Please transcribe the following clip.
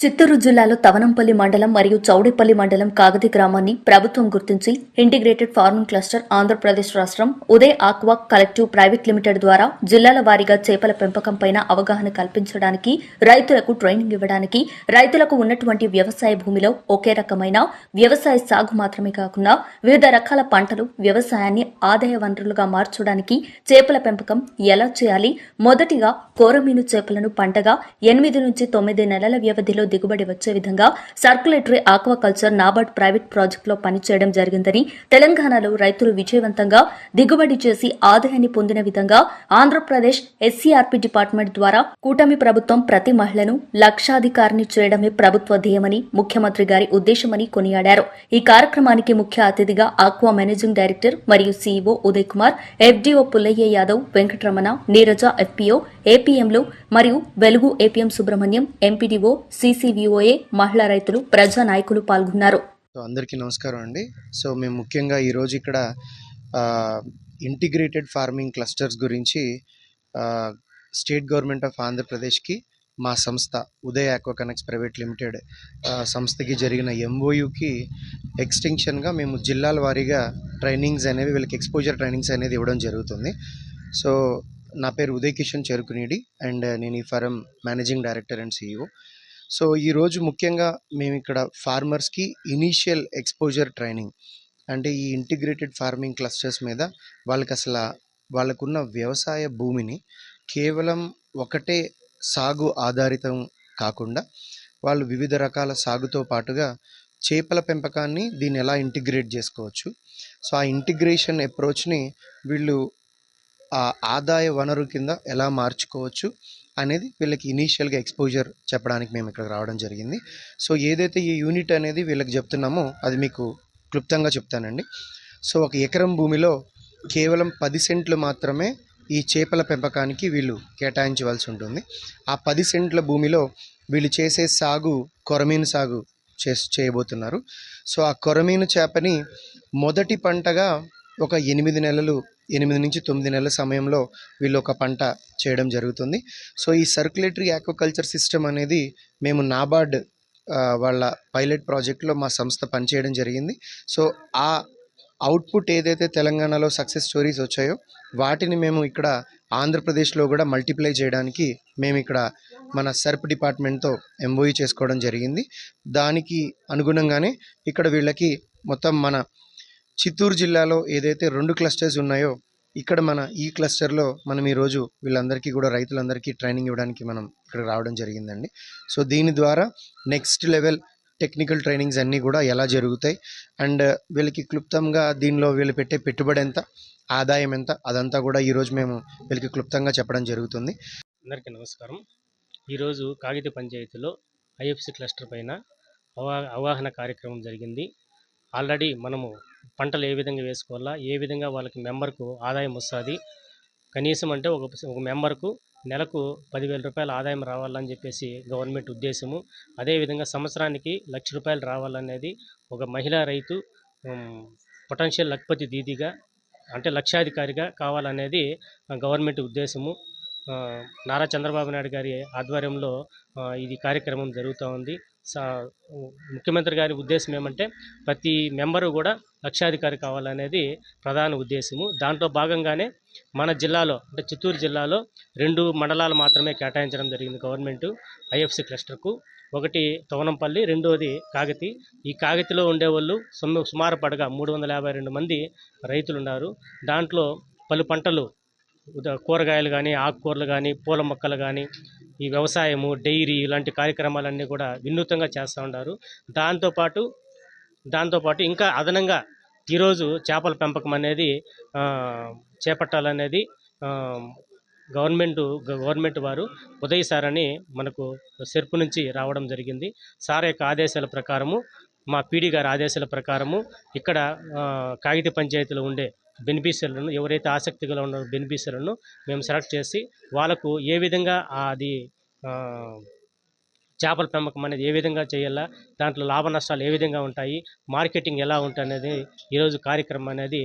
చిత్తూరు జిల్లాలో తవనంపల్లి మండలం మరియు చౌడేపల్లి మండలం కాగతి గ్రామాన్ని ప్రభుత్వం గుర్తించి ఇంటిగ్రేటెడ్ ఫార్మింగ్ క్లస్టర్ ఆంధ్రప్రదేశ్ రాష్ట్రం Uday aqua collective private limited ద్వారా జిల్లాల వారీగా చేపల పెంపకంపైన అవగాహన కల్పించడానికి రైతులకు ట్రైనింగ్ ఇవ్వడానికి రైతులకు ఉన్నటువంటి వ్యవసాయ భూమిలో ఒకే రకమైన వ్యవసాయ సాగు మాత్రమే కాకుండా వివిధ రకాల పంటలు వ్యవసాయాన్ని ఆదాయ వనరులుగా మార్చడానికి చేపల పెంపకం ఎలా చేయాలి? మొదటిగా కోరమీను చేపలను పంటగా ఎనిమిది నుంచి తొమ్మిది నెలల వ్యవధిలో దిగుబడి వచ్చే విధంగా సర్కులేటరీ ఆక్వాకల్చర్ నాబార్డ్ ప్రైవేట్ ప్రాజెక్టులో పనిచేయడం జరిగిందని తెలంగాణలో రైతులు విజయవంతంగా దిగుబడి చేసి ఆదాయాన్ని పొందిన విధంగా ఆంధ్రప్రదేశ్ ఎస్సీఆర్పీ డిపార్ట్మెంట్ ద్వారా కూటమి ప్రభుత్వం ప్రతి మహిళను లక్షాధికారిని చేయడమే ప్రభుత్వ ధ్యేయమని ముఖ్యమంత్రి గారి ఉద్దేశమని కొనియాడారు. ఈ కార్యక్రమానికి ముఖ్య అతిథిగా ఆక్వా మేనేజింగ్ డైరెక్టర్ మరియు CEO Uday Kumar FDO Pullaiah Yadav Venkataramana Neeraja FPO ఏపీఎంలు మరియు వెలుగు ఏపీఎం సుబ్రహ్మణ్యం ఎంపీడీఓ సీసీవీఓఏ మహిళా రైతులు ప్రజా నాయకులు పాల్గొన్నారు. సో అందరికీ నమస్కారం అండి. సో మేము ముఖ్యంగా ఈరోజు ఇక్కడ ఇంటిగ్రేటెడ్ ఫార్మింగ్ క్లస్టర్స్ గురించి స్టేట్ గవర్నమెంట్ ఆఫ్ ఆంధ్రప్రదేశ్కి మా సంస్థ Uday aqua connects private limited సంస్థకి జరిగిన ఎంఓయుకి ఎక్స్టెన్షన్గా మేము జిల్లాల వారీగా ట్రైనింగ్స్ అనేవి వీళ్ళకి ఎక్స్పోజర్ ట్రైనింగ్స్ అనేది ఇవ్వడం జరుగుతుంది. సో నా పేరు ఉదయ్ కిషన్ చెరుకునీడి అండ్ నేను ఈ firm managing director and CEO so ఈరోజు ముఖ్యంగా మేము ఇక్కడ ఫార్మర్స్కి ఇనీషియల్ ఎక్స్పోజర్ ట్రైనింగ్ అంటే ఈ ఇంటిగ్రేటెడ్ ఫార్మింగ్ క్లస్టర్స్ మీద వాళ్ళకి అసలు వాళ్ళకున్న వ్యవసాయ భూమిని కేవలం ఒకటే సాగు ఆధారితం కాకుండా వాళ్ళు వివిధ రకాల సాగుతో పాటుగా చేపల పెంపకాన్ని దీన్ని ఎలా ఇంటిగ్రేట్ చేసుకోవచ్చు. సో ఆ ఇంటిగ్రేషన్ అప్రోచ్ని వీళ్ళు ఆ ఆదాయ వనరు కింద ఎలా మార్చుకోవచ్చు. అనేది వీళ్ళకి ఇనీషియల్గా ఎక్స్పోజర్ చెప్పడానికి మేము ఇక్కడ రావడం జరిగింది. సో ఏదైతే ఈ యూనిట్ అనేది వీళ్ళకి చెప్తున్నామో అది మీకు క్లుప్తంగా చెప్తానండి. సో ఒక ఎకరం భూమిలో కేవలం పది సెంట్లు మాత్రమే ఈ చేపల పెంపకానికి వీళ్ళు కేటాయించవలసి ఉంటుంది. ఆ పది సెంట్ల భూమిలో వీళ్ళు చేసే సాగు కొరమీను సాగు చే చేయబోతున్నారు. సో ఆ కొరమీను చేపని మొదటి పంటగా ఒక ఎనిమిది నెలలు ఎనిమిది నుంచి తొమ్మిది నెలల సమయంలో వీళ్ళు ఒక పంట చేయడం జరుగుతుంది. సో ఈ సర్క్యులేటరీ ఆక్వాకల్చర్ సిస్టమ్ అనేది మేము నాబార్డ్ వాళ్ళ పైలట్ ప్రాజెక్ట్లో మా సంస్థ పనిచేయడం జరిగింది. సో ఆ అవుట్పుట్ ఏదైతే తెలంగాణలో సక్సెస్ స్టోరీస్ వచ్చాయో వాటిని మేము ఇక్కడ ఆంధ్రప్రదేశ్లో కూడా మల్టిప్లై చేయడానికి మేము ఇక్కడ మన సర్ప్ డిపార్ట్మెంట్తో ఎంఓఈ చేసుకోవడం జరిగింది. దానికి అనుగుణంగానే ఇక్కడ వీళ్ళకి మొత్తం మన చిత్తూరు జిల్లాలో ఏదైతే రెండు క్లస్టర్స్ ఉన్నాయో ఇక్కడ మన ఈ క్లస్టర్లో మనం ఈరోజు వీళ్ళందరికీ కూడా రైతులందరికీ ట్రైనింగ్ ఇవ్వడానికి మనం ఇక్కడ రావడం జరిగిందండి. సో దీని ద్వారా నెక్స్ట్ లెవెల్ టెక్నికల్ ట్రైనింగ్స్ అన్నీ కూడా ఎలా జరుగుతాయి? అండ్ వీళ్ళకి క్లుప్తంగా దీనిలో వీళ్ళు పెట్టే పెట్టుబడి ఎంత? ఆదాయం ఎంత? అదంతా కూడా ఈరోజు మేము వీళ్ళకి క్లుప్తంగా చెప్పడం జరుగుతుంది. అందరికీ నమస్కారం. ఈరోజు కాగిత పంచాయతీలో ఐఎఫ్సి క్లస్టర్ పైన అవగాహన కార్యక్రమం జరిగింది. ఆల్రెడీ మనము పంటలు ఏ విధంగా వేసుకోవాలా ఏ విధంగా వాళ్ళకి మెంబర్కు ఆదాయం వస్తుంది కనీసం అంటే ఒక ఒక మెంబర్కు నెలకు పదివేల రూపాయల ఆదాయం రావాలని చెప్పేసి గవర్నమెంట్ ఉద్దేశము. అదేవిధంగా సంవత్సరానికి లక్ష రూపాయలు రావాలనేది ఒక మహిళా రైతు పొటెన్షియల్ లక్పతి దీదిగా అంటే లక్షాధికారిగా కావాలనేది గవర్నమెంట్ ఉద్దేశము. నారా చంద్రబాబు నాయుడు గారి ఆధ్వర్యంలో ఇది కార్యక్రమం జరుగుతూ ఉంది. ముఖ్యమంత్రి గారి ఉద్దేశం ఏమంటే ప్రతి మెంబరు కూడా లక్షాధికారి కావాలనేది ప్రధాన ఉద్దేశము. దాంట్లో భాగంగానే మన జిల్లాలో అంటే చిత్తూరు జిల్లాలో రెండు మండలాలు మాత్రమే కేటాయించడం జరిగింది గవర్నమెంట్ ఐఎఫ్సి క్లస్టర్కు. ఒకటి తవనంపల్లి రెండోది కాగతి. ఈ కాగతిలో ఉండేవాళ్ళు సుమారు పడగా మూడు వందల యాభై రెండు మంది రైతులు ఉన్నారు దాంట్లో పలు పంటలు కూరగాయలు కానీ ఆకుకూరలు కానీ పూల మొక్కలు కానీ ఈ వ్యవసాయము డైరీ ఇలాంటి కార్యక్రమాలన్నీ కూడా వినూత్నంగా చేస్తూ ఉన్నారు దాంతోపాటు దాంతోపాటు ఇంకా అదనంగా ఈరోజు చేపల పెంపకం అనేది చేపట్టాలనేది గవర్నమెంట్ గవర్నమెంట్ వారు ఉదయ్ సార్ అని మనకు సెర్పు నుంచి రావడం జరిగింది. సార్ యొక్క ఆదేశాల ప్రకారము మా పీడీ గారి ఆదేశాల ప్రకారము ఇక్కడ కాగిత పంచాయతీలో ఉండే బెనిఫిషియర్లను ఎవరైతే ఆసక్తిగా ఉన్నారో బెనిఫిషియర్లను మేము సెలెక్ట్ చేసి వాళ్ళకు ఏ విధంగా అది చేపల పెంపకం అనేది ఏ విధంగా చేయాలా దాంట్లో లాభ నష్టాలు ఏ విధంగా ఉంటాయి మార్కెటింగ్ ఎలా ఉంటుంది అనేది ఈరోజు కార్యక్రమం అనేది